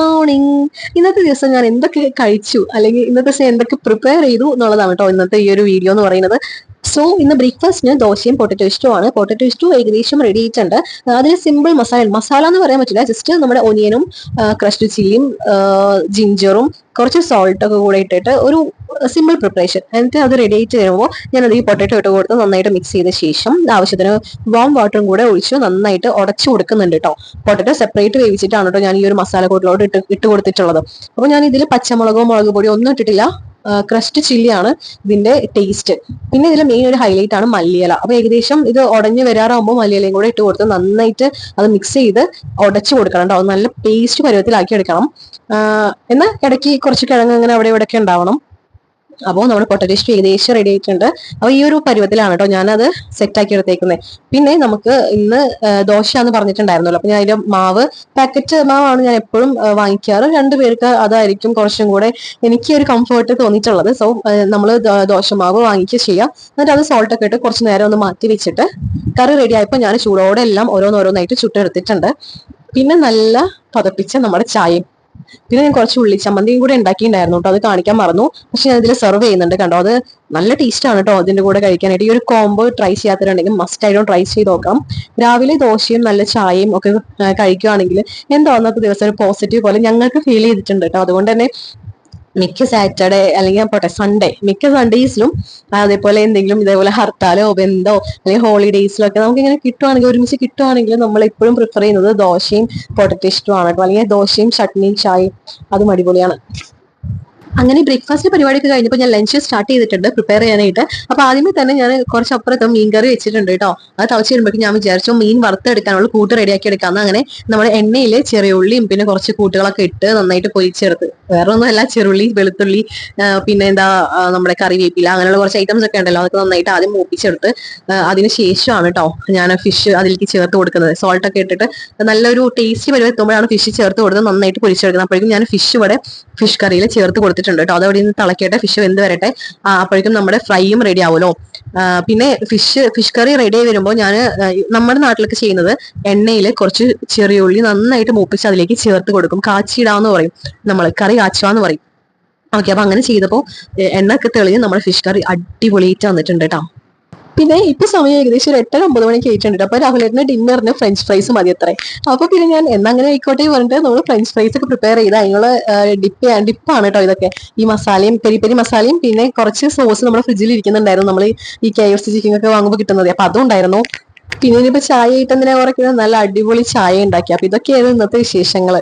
Morning ഇന്നത്തെ ദിവസം ഞാൻ എന്തൊക്കെ കഴിച്ചു? അല്ലെങ്കിൽ ഇന്നത്തെ ദിവസം എന്തൊക്കെ പ്രിപ്പയർ ചെയ്തു എന്നുള്ളതാണ് കേട്ടോ ഇന്നത്തെ ഈ ഒരു വീഡിയോ എന്ന് പറയുന്നത്. സോ ഇന്ന് ബ്രേക്ക്ഫാസ്റ്റിന് ദോശയും പൊട്ടറ്റോ ഇഷ്ടമാണ് പൊട്ടറ്റോ ഇഷ്ടവും ഏകദേശം റെഡി ആയിട്ടുണ്ട്. അതിൽ സിമ്പിൾ മസാല മസാല എന്ന് പറയാൻ പറ്റില്ല. ജസ്റ്റ് നമ്മുടെ ഒനിയനും ക്രഷ്ഡ് ചില്ലിയും ജിഞ്ചറും കുറച്ച് സോൾട്ടൊക്കെ കൂടെ ഇട്ടിട്ട് ഒരു സിമ്പിൾ പ്രിപ്പറേഷൻ എന്നിട്ട് അത് റെഡി ആയിട്ട് വരുമ്പോൾ ഞാനത് ഈ പൊട്ടറ്റോ ഇട്ട് കൊടുത്ത് നന്നായിട്ട് മിക്സ് ചെയ്ത ശേഷം ആവശ്യത്തിന് വാം വാട്ടറും കൂടെ ഒഴിച്ച് നന്നായിട്ട് ഉടച്ചു കൊടുക്കുന്നുണ്ട് കേട്ടോ പൊട്ടറ്റോ സെപ്പറേറ്റ് വേവിച്ചിട്ടാണ് കേട്ടോ ഞാൻ ഈ ഒരു മസാല കൂട്ടിലോട്ട് ഇട്ട് ഇട്ട് കൊടുത്തിട്ടുള്ളത്. അപ്പോൾ ഞാൻ ഇതിൽ പച്ചമുളകോ മുളക് പൊടിയോ ഒന്നും ഇട്ടിട്ടില്ല. ക്രസ്റ്റ് ചില്ലിയാണ് ഇതിന്റെ ടേസ്റ്റ് പിന്നെ ഇതിൽ മെയിൻ ഒരു ഹൈലൈറ്റ് ആണ് മല്ലിയില. അപ്പൊ ഏകദേശം ഇത് ഉടഞ്ഞു വരാറാകുമ്പോൾ മല്ലിയിലയും കൂടെ ഇട്ട് കൊടുത്ത് നന്നായിട്ട് അത് മിക്സ് ചെയ്ത് ഉടച്ചു കൊടുക്കണം കേട്ടോ നല്ല പേസ്റ്റ് പരുവത്തിലാക്കി എടുക്കണം. എന്നാൽ ഇടയ്ക്ക് കുറച്ച് കിഴങ്ങ് ഇങ്ങനെ അവിടെ ഇവിടെ ഒക്കെ ഉണ്ടാവണം. അപ്പോൾ നമ്മുടെ പൊട്ടറ്റോ സ്റ്റൂ ഏകദേശം റെഡി ആയിട്ടുണ്ട്. അപ്പോൾ ഈ ഒരു പരുവത്തിലാണ് കേട്ടോ ഞാനത് സെറ്റ് ആക്കി എടുത്തേക്കുന്നത് പിന്നെ നമുക്ക് ഇന്ന് ദോശ എന്ന് പറഞ്ഞിട്ടുണ്ടായിരുന്നല്ലോ. അപ്പോൾ ഞാൻ അതിന്റെ മാവ് പാക്കറ്റ് മാവാണ് ഞാൻ എപ്പോഴും വാങ്ങിക്കാറ്. രണ്ടു പേർക്ക് അതായിരിക്കും കുറച്ചും കൂടെ എനിക്ക് ഒരു കംഫർട്ട് തോന്നിയിട്ടുള്ളത്. സോ നമ്മൾ ദോശമാവ് വാങ്ങിക്കുക ചെയ്യാം. എന്നിട്ട് അത് സോൾട്ടൊക്കെ ഇട്ട് കുറച്ച് നേരം ഒന്ന് മാറ്റി വെച്ചിട്ട് കറി റെഡി ആയപ്പോൾ ഞാൻ ചൂടോടെ എല്ലാം ഓരോന്നോരോന്നായിട്ട് ചുട്ടെടുത്തിട്ടുണ്ട്. പിന്നെ നല്ല പതപ്പിച്ച നമ്മുടെ ചായയും. പിന്നെ ഞാൻ കുറച്ച് ഉള്ളി ചമ്മന്തിയും കൂടെ ഉണ്ടാക്കിയിട്ടുണ്ടായിരുന്നു കേട്ടോ. അത് കാണിക്കാൻ മറന്നു. പക്ഷെ ഞാൻ ഇതിൽ സെർവ് ചെയ്യുന്നുണ്ട് കണ്ടോ? അത് നല്ല ടേസ്റ്റ് ആണ് കേട്ടോ അതിന്റെ കൂടെ കഴിക്കാനായിട്ട്. ഈ ഒരു കോംബോ ട്രൈ ചെയ്യാത്തവരുണ്ടെങ്കിൽ മസ്റ്റ് ആയിട്ടും ട്രൈ ചെയ്ത് നോക്കാം. രാവിലെ ദോശയും നല്ല ചായയും ഒക്കെ കഴിക്കുകയാണെങ്കിൽ എന്തോ അന്നത്തെ ദിവസം ഒരു പോസിറ്റീവ് പോലെ ഞങ്ങൾക്ക് ഫീൽ ചെയ്തിട്ടുണ്ട് കേട്ടോ. അതുകൊണ്ട് തന്നെ മിക്ക സാറ്റർഡേ അല്ലെങ്കിൽ പോട്ടെ സൺഡേ മിക്ക സൺഡേസിലും അതേപോലെ എന്തെങ്കിലും ഇതേപോലെ ഹർത്താലോ ബന്ധോ അല്ലെങ്കിൽ ഹോളിഡേയ്സിലോ ഒക്കെ നമുക്ക് ഇങ്ങനെ കിട്ടുവാണെങ്കിൽ ഒരുമിച്ച് കിട്ടുവാണെങ്കിൽ നമ്മൾ എപ്പോഴും പ്രിഫർ ചെയ്യുന്നത് ദോശയും പൊട്ടറ്റോ ഇഷ്ടമാണ് അല്ലെങ്കിൽ ദോശയും ചട്നിയും ചായയും അതും അടിപൊളിയാണ്. അങ്ങനെ ബ്രേക്ക്ഫാസ്റ്റ് പരിപാടിയൊക്കെ കഴിഞ്ഞപ്പോൾ ഞാൻ ലഞ്ച് സ്റ്റാർട്ട് ചെയ്തിട്ടുണ്ട് പ്രിപ്പയർ ചെയ്യാനായിട്ട്. അപ്പൊ ആദ്യമേ തന്നെ ഞാൻ കുറച്ച് അപ്പുറത്ത് മീൻ കറി വെച്ചിട്ടുണ്ട് കേട്ടോ. അത് തവച്ച് വരുമ്പോഴേക്കും ഞാൻ വിചാരിച്ചു മീൻ വറുത്തെടുക്കാനുള്ള കൂട്ട് റെഡിയാക്കി എടുക്കാമെന്ന് അങ്ങനെ നമ്മുടെ എണ്ണയിൽ ചെറിയ ഉള്ളിയും പിന്നെ കുറച്ച് കൂട്ടുകളൊക്കെ ഇട്ട് നന്നായിട്ട് പൊരിച്ചെടുത്ത്. വേറെ ഒന്നുമല്ല ചെറുള്ളി വെളുത്തുള്ളി പിന്നെ എന്താ നമ്മുടെ കറിവേപ്പില അങ്ങനെയുള്ള കുറച്ച് ഐറ്റംസ് ഒക്കെ ഉണ്ടല്ലോ അതൊക്കെ നന്നായിട്ട് ആദ്യം മൂപ്പിച്ചെടുത്ത് അതിന് ശേഷമാണ് കേട്ടോ ഞാൻ ഫിഷ് അതിലേക്ക് ചേർത്ത് കൊടുക്കുന്നത്. സോൾട്ട് ഒക്കെ ഇട്ടിട്ട് നല്ലൊരു ടേസ്റ്റ് വരുമ്പോഴാണ് ഫിഷ് ചേർത്ത് കൊടുത്ത് നന്നായിട്ട് പൊരിച്ചെടുക്കുന്നത്. അപ്പോഴേക്കും ഞാൻ ഫിഷ് ഇവിടെ ഫിഷ് കറിയിൽ ചേർത്ത് കൊടുത്തിട്ടുണ്ട്. കേട്ടോ. അതവിടെ നിന്ന് തിളക്കട്ടെ. ഫിഷ് വെന്ത് വരട്ടെ. അപ്പോഴേക്കും നമ്മുടെ ഫ്രൈയും റെഡി ആവുമല്ലോ. പിന്നെ ഫിഷ് ഫിഷ് കറി റെഡി ആയി വരുമ്പോൾ ഞാൻ നമ്മുടെ നാട്ടിലൊക്കെ ചെയ്യുന്നത് എണ്ണയിൽ കുറച്ച് ചെറിയ ഉള്ളി നന്നായിട്ട് മൂപ്പിച്ച് അതിലേക്ക് ചേർത്ത് കൊടുക്കും. കാച്ചിടാന്ന് പറയും. നമ്മൾ കറി കാച്ചുവാന്ന് പറയും. ഓക്കെ അപ്പൊ അങ്ങനെ ചെയ്തപ്പോൾ എണ്ണ ഒക്കെ തെളിഞ്ഞ് നമ്മുടെ ഫിഷ് കറി അടിപൊളിയായിട്ട് വന്നിട്ടുണ്ട് കേട്ടോ. പിന്നെ ഇപ്പൊ സമയം ഏകദേശം ഒരു എട്ടര ഒമ്പത് മണിക്ക് ആയിട്ടുണ്ട്. അപ്പൊ രാഹുലേട്ടന് ഡിന്നറിന് ഫ്രഞ്ച് ഫ്രൈസ് മതി അത്രേ. അപ്പൊ പിന്നെ ഞാൻ എന്നങ്ങനെ ആയിക്കോട്ടെ പറഞ്ഞിട്ട് നമ്മൾ ഫ്രഞ്ച് ഫ്രൈസ് ഒക്കെ പ്രിപ്പയർ ചെയ്ത് അതിനുള്ള ഡിപ്പ് ഡിപ്പാണ് കേട്ടോ ഇതൊക്കെ. ഈ മസാലയും പെരി പെരി മസാലയും പിന്നെ കുറച്ച് സോസ് നമ്മുടെ ഫ്രിഡ്ജിൽ ഇരിക്കുന്നുണ്ടായിരുന്നു നമ്മൾ ഈ കെ എഫ് സി ചിക്കൻ ഒക്കെ വാങ്ങുമ്പോൾ കിട്ടുന്നത്. അപ്പൊ അതും ഉണ്ടായിരുന്നു പിന്നെ ഇനിയിപ്പോ ചായ ഇട്ടെന്തിനാ കുറയ്ക്കുന്നത്? നല്ല അടിപൊളി ചായ ഉണ്ടാക്കി. അപ്പൊ ഇതൊക്കെയായിരുന്നു ഇന്നത്തെ വിശേഷങ്ങൾ